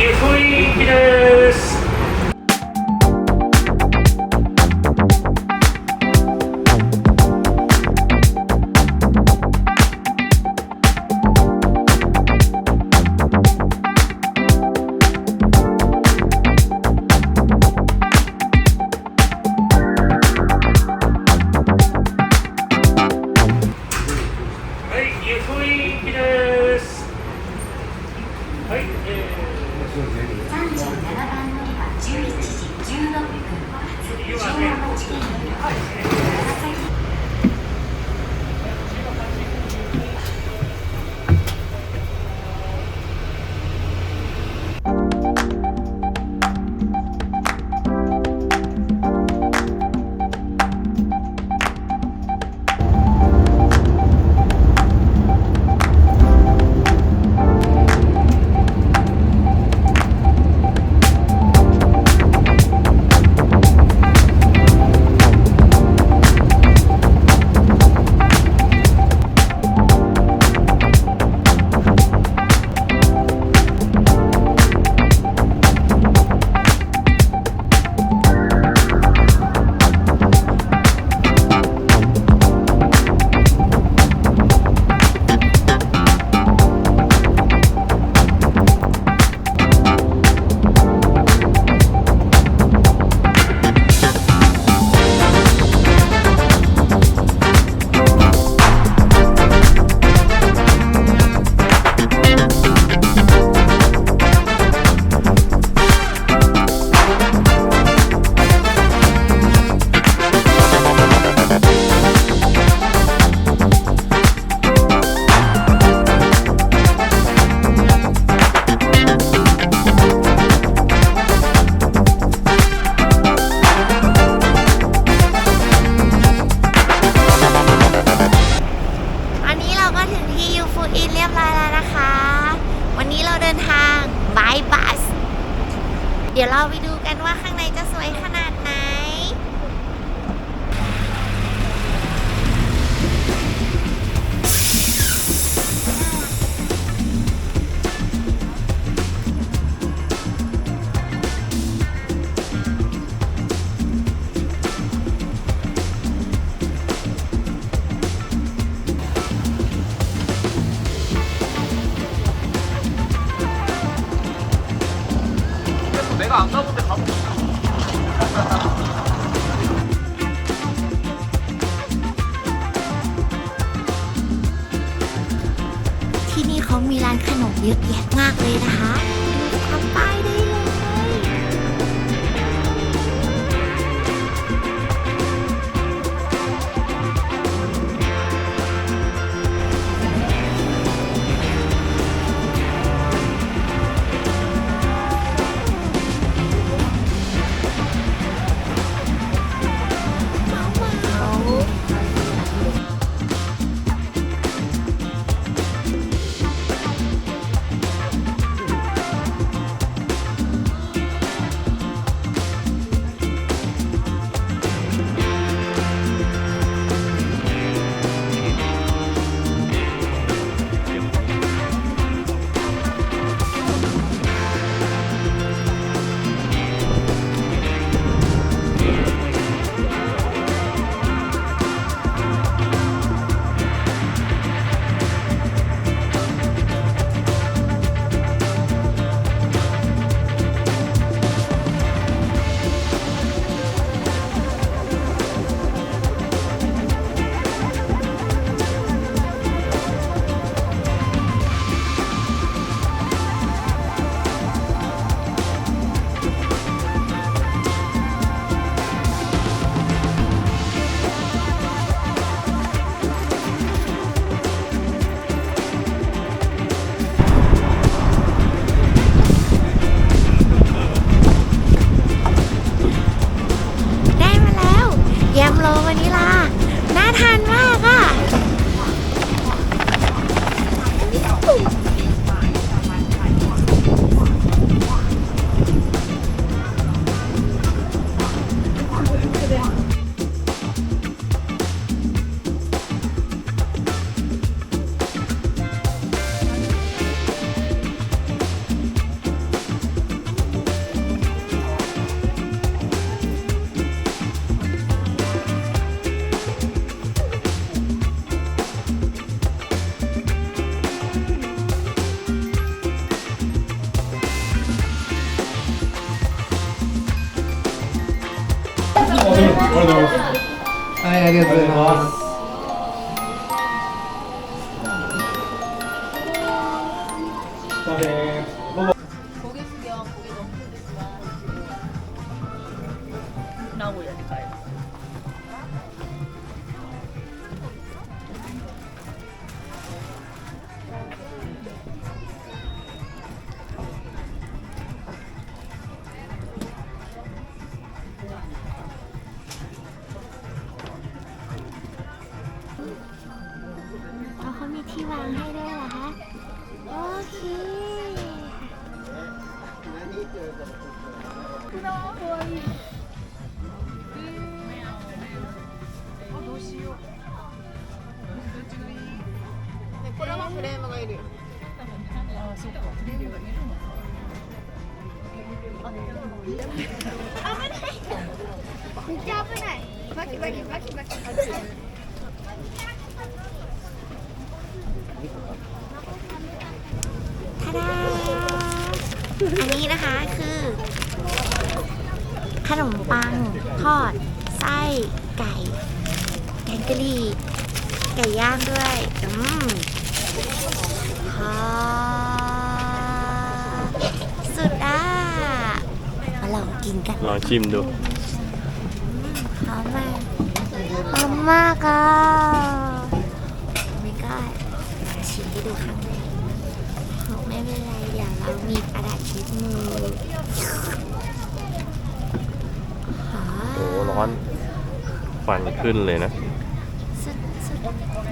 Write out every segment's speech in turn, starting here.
ゆふいきです ดี๋ยวเราไปดูกันว่าข้างในจะสวยขนาด 没搞，那不得好。ที่นี่เขามีร้านขนมเยอะแยะมากเลยนะคะ 나오야지 가야 돼. これはフレームがいるよ。あ、そっか。フレームがいるのか。ทาดา อันนี้นะคะคือ ขนมปังทอด ไส้ไก่ แกงกะหรี่ ไก่ย่างด้วย อืม กินกันลองชิมดูหอมมากหอมมากอะไม่ก็ชิมให้ดูครั้งแรกไม่เป็นไรเดี๋ยวเรามีกระดาษเช็ดมือหอโอ้ร้อนฟันขึ้นเลยนะ สุดสุด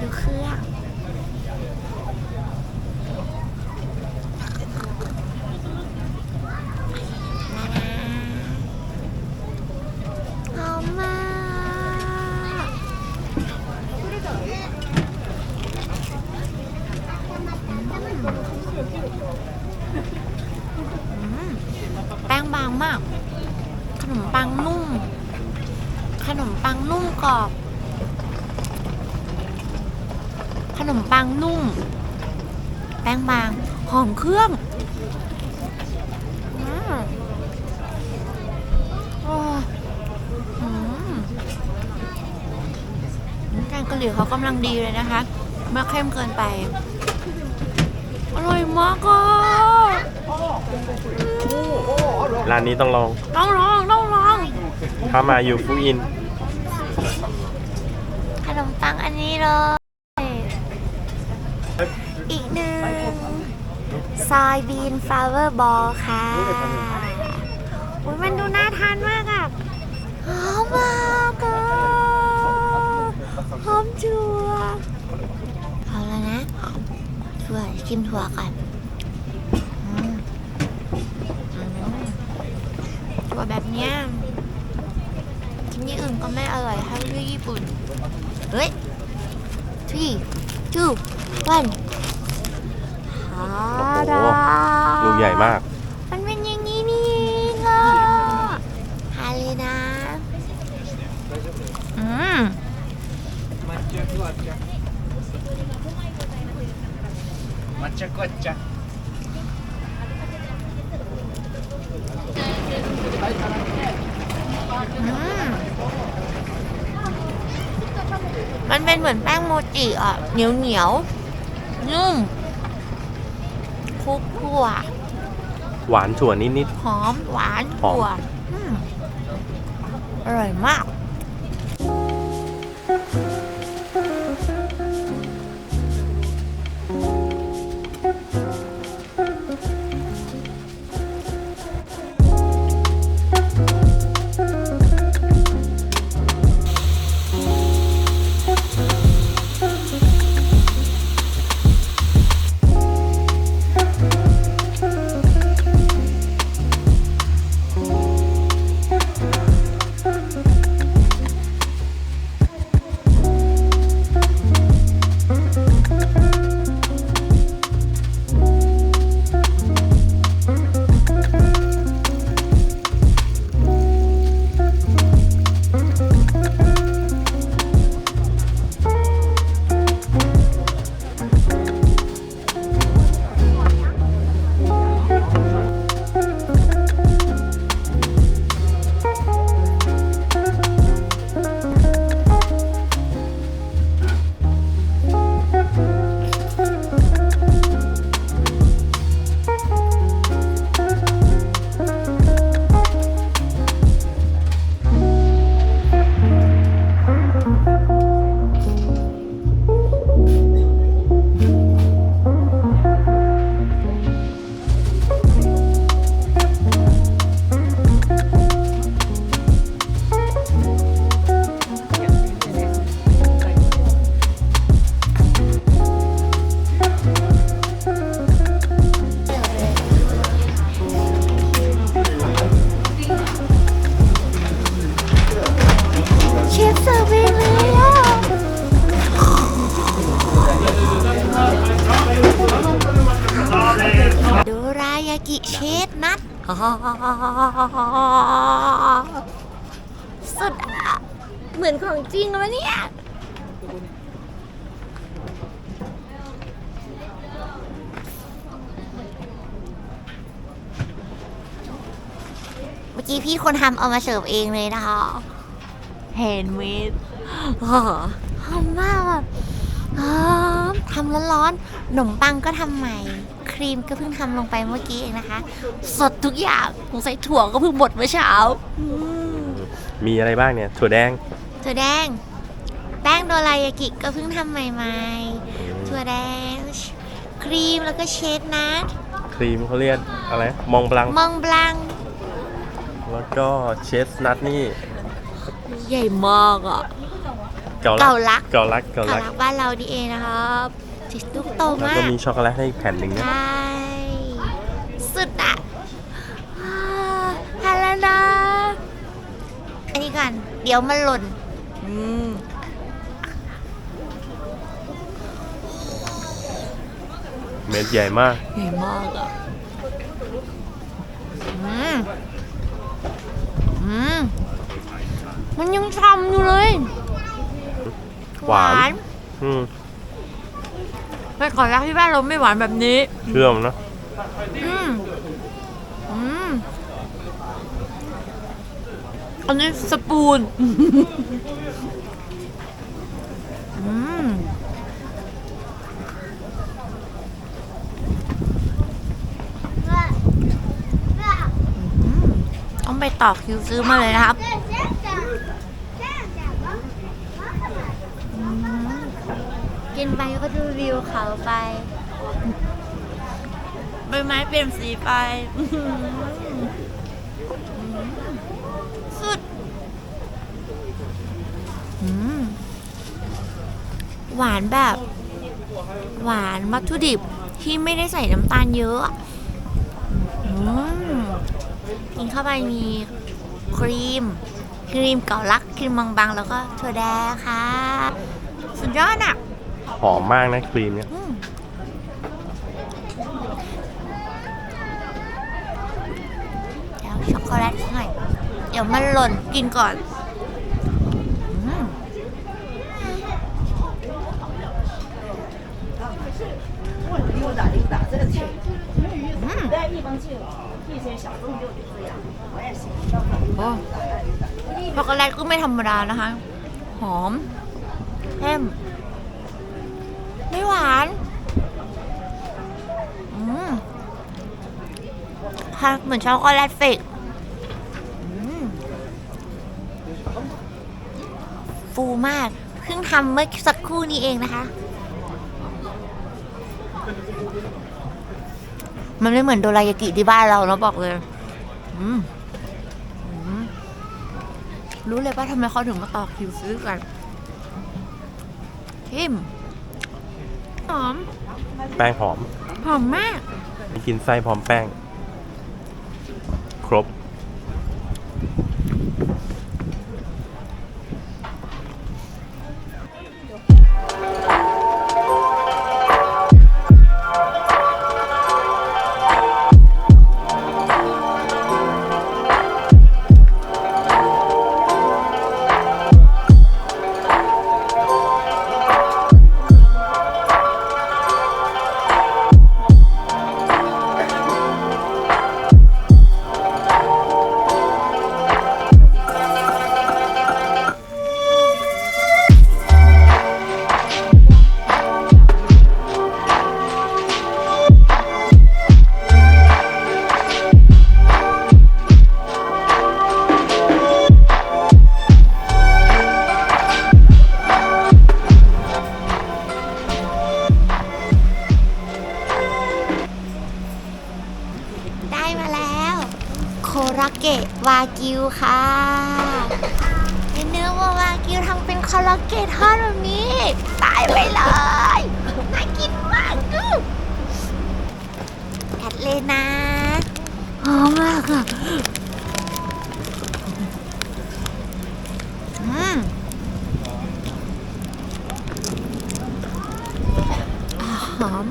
ดูเครื่องหอมมากอืมแป้งบางมาก ขนมปังนุ่ม ขนมปังนุ่มกรอบ ข นมปังนุ่ม แป้งบาง หอมเครื่องอืมโอ้อืมแกงกะหรี่เขากำลังดีเลยนะคะไม่เข้มเกินไป อร่อยมากอะร้านนี้ต้องลอง ต้องลอง ต้องลอง ถ้ามาอยู่ฟูอิน ขนมปังอันนี้เลย อีกหนึ่ง ซอยบีนฟลาวเวอร์บอลค่ะอุ้ยมันดูน่าทานมากอะหอมมากอะหอมถั่วเอาแล้วนะถั่วชิมถั่วก่อนอืมอืมถั่วแบบเนี้ยกินที่อื่นก็ไม่อร่อยเท่าที่ญี่ปุ่นเฮ้ย three two one ฮ รักลูใหญ่มาก มันเป็นอย่างนี้นี่เองอะทานเลยนะอืมมัจจกัจจมันเป็นเหมือนแป้งโมจิอะ เหนียวเหนียวนุ่ม ถั่ว หวานถั่วนิดหอมหวานหอมถั่วอืมอร่อยมาก กิเชดนัทสุดอะเหมือนของจริงวะเนี่ยเมื่อกี้พี่คนทำเอามาเสิร์ฟเองเลยนะคะเห็นมิดหอมมากแบบหอม ทำร้อนๆขนมปังก็ทำใหม่ ครีมก็เพิ่งทำลงไปเมื่อกี้เองนะคะ สดทุกอย่างสงสัยถั่วก็เพิ่งบดเมื่อเช้าอืมมีอะไรบ้างเนี่ย ถั่วแดงถั่วแดง แป้งโดรายากิก็เพิ่งทำใหม่ๆ ถั่วแดง ครีมแล้วก็เชดนัทครีมเขาเรียกอะไร มองบลัง มองบลัง แล้วก็เชสนัทนี่ ใหญ่มากอะ เกาลัเกาลักเกาลักเกาข่าวลักรักบ้านเราดีเองนะครับจิตลูกโตแล้วมาก็กมีช็อกโกแลตให้อีกแผ่นหนึ่งใชนะ่สุดอะอ่าฮาลาดาอันนี้ก่อนเดี๋ยวมันหล่นอืมเม็ดใหญ่มาก ใหญ่มากอะอืมอืมมันยังฉ่ำอยู่เลย หวาน อืมไม่ขอรักที่บ้านเราไม่หวานแบบนี้ เชื่อมเนอะอืมอืมอันนี้สปูน อืมต้องไปต่อคิวซื้อมาเลยนะครับอืม กินไปก็ดูวิวเขาไป ใบไม้เปลี่ยนสีไปอื้อหือสุด อืม หวานแบบ หวานวัตถุดิบที่ไม่ได้ใส่น้ำตาลเยอะอืมกินเข้าไปมีครีม ครีมเกาลัก ครีมบางๆ แล้วก็ถั่วแดงค่ะ สุดยอดอะ หอมมากนะครีมเนี่ยแล้วช็อกโกแลตหน่อยเดี๋ยวมันหล่นกินก่อนโอ้ช็อกโกแลตก็ไม่ธรรมดานะคะ หอมเข้มานอืมค่ะเหมือนช็อกโกแลตเฟกฟูมาก เพิ่งทำเมื่อสักครู่นี้เองนะคะ มันไม่เหมือนโดรายากิที่บ้านเราเนาะบอกเลยรู้เลยว่าทำไมเขาถึงมาต่อคิวซื้อกันเข้ม หอม แป้งหอม หอมมากมีกินไส้พร้อมแป้ง ครบากิวค่ะเนื้อวัวากิวทำเป็นคอราเกะทอดแบบนี้ ตายไปเลยน่ากินมากกูแอดเลยนะหอมมากอะอืมอ่าหอม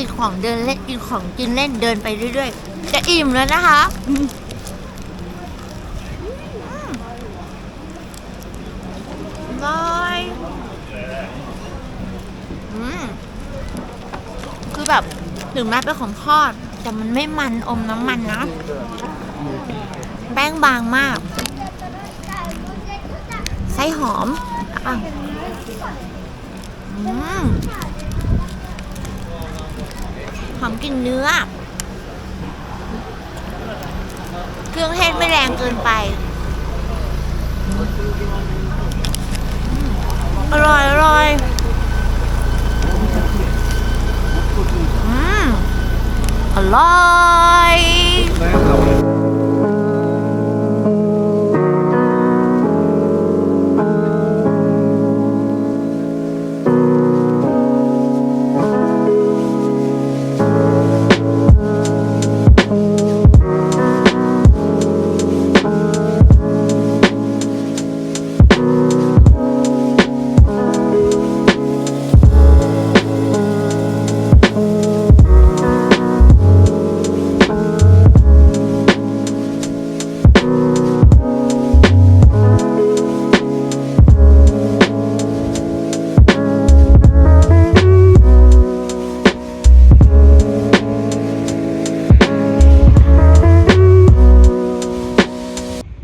ติดคของเดินเล่นกินของกินเล่นเดินไปเรื่อยๆ จะอิ่มแล้วนะคะอืมอร่อยคือแบบถึงแม้เป็นของทอด แต่มันไม่มันอมน้ำมันนะ แป้งบางมาก ไส้หอมอะอืม อมกลิ่นเนื้อ เครื่องเทศไม่แรงเกินไปอืมอร่อยอร่อยอืมอร่อย